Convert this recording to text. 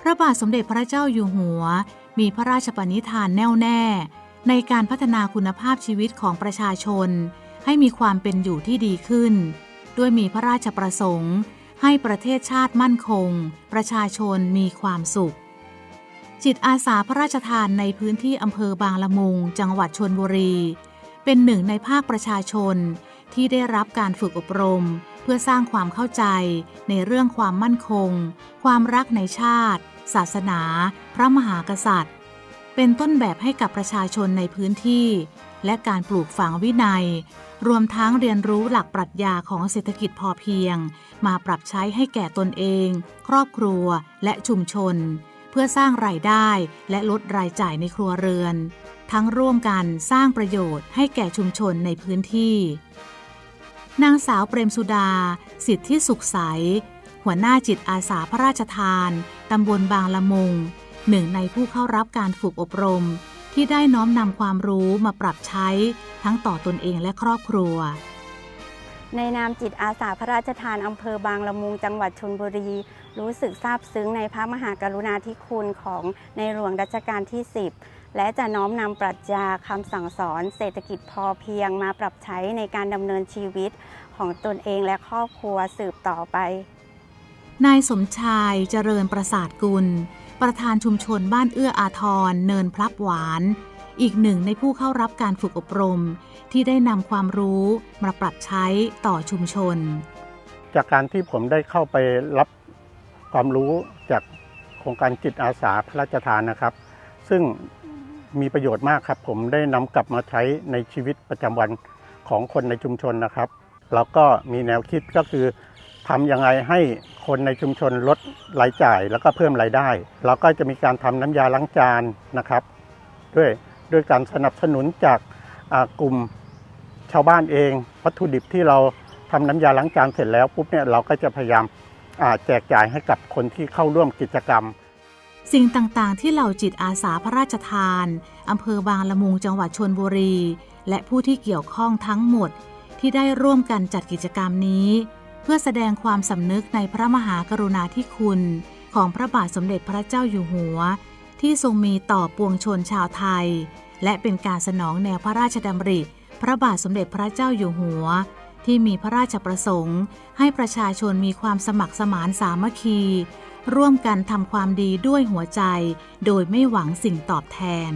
พระบาทสมเด็จพระเจ้าอยู่หัว มีพระราชปณิธานแน่วแน่ ในการพัฒนาคุณภาพชีวิตของประชาชน ให้มีความเป็นอยู่ที่ดีขึ้น ด้วยมีพระราชประสงค์ ให้ประเทศชาติมั่นคง ประชาชนมีความสุข จิตอาสาพระราชทานในพื้นที่อำเภอบางละมุง จังหวัดชนบุรี เป็นหนึ่งในภาคประชาชน ที่ได้รับการฝึกอบรม เพื่อสร้างความเข้าใจในเรื่องความมั่นคง ความรักในชาติ ศาสนา พระมหากษัตริย์ เป็นต้นแบบให้กับประชาชนในพื้นที่ และการปลูกฝังวินัย รวมทั้งเรียนรู้หลักปรัชญาของเศรษฐกิจพอเพียง มาปรับใช้ให้แก่ตนเอง ครอบครัวและชุมชน เพื่อสร้างรายได้และลดรายจ่ายในครัวเรือน ทั้งร่วมกันสร้างประโยชน์ให้แก่ชุมชนในพื้นที่นางสาวเปรมสุดา สิทธิสุขใส หัวหน้าจิตอาสาพระราชทาน ตำบลบางละมุง หนึ่งในผู้เข้ารับการฝึกอบรม ที่ได้น้อมนำความรู้มาปรับใช้ทั้งต่อตนเองและครอบครัว ในนามจิตอาสาพระราชทานอำเภอบางละมุง จังหวัดชนบุรี รู้สึกซาบซึ้งในพระมหากรุณาธิคุณของในหลวงรัชกาลที่ 10 และจะน้อมนำปรัชญาคำสั่งสอนเศรษฐกิจพอเพียงมาปรับใช้ในการดำเนินชีวิตของตนเองและครอบครัวสืบต่อไป นายสมชายเจริญประสาทกุล ประธานชุมชนบ้านเอื้ออาทร เนินพลับหวาน อีกหนึ่งในผู้เข้ารับการฝึกอบรม ที่ได้นำความรู้มาปรับใช้ต่อชุมชน จากการที่ผมได้เข้าไปรับความรู้จากโครงการจิตอาสาพระราชทานนะครับ ซึ่งมีประโยชน์มากครับ ผมได้นำกลับมาใช้ในชีวิตประจำวันของคนในชุมชนนะครับ แล้วก็มีแนวคิดก็คือ ทำยังไงให้คนในชุมชนลดรายจ่ายแล้วก็เพิ่มรายได้ เราก็จะมีการทำน้ำยาล้างจานนะครับ ด้วยด้วยการสนับสนุนจากกลุ่มชาวบ้านเอง วัตถุดิบที่เราทำน้ำยาล้างจานเสร็จแล้วปุ๊บเนี่ยเราก็จะพยายามแจกจ่ายให้กับคนที่เข้าร่วมกิจกรรม สิ่งต่างๆ ที่เหล่าจิตอาสาพระราชทานอำเภอบางละมุงจังหวัดชนบุรี และผู้ที่เกี่ยวข้องทั้งหมดที่ได้ร่วมกันจัดกิจกรรมนี้ เพื่อแสดงความสำนึกในพระมหากรุณาธิคุณ ของพระบาทสมเด็จพระเจ้าอยู่หัว ที่ทรงมีต่อปวงชนชาวไทย และเป็นการสนองแนวพระราชดำริ พระบาทสมเด็จพระเจ้าอยู่หัว ที่มีพระราชประสงค์ ให้ประชาชนมีความสมัครสมานสามัคคี ร่วมกันทำความดีด้วยหัวใจ โดยไม่หวังสิ่งตอบแทน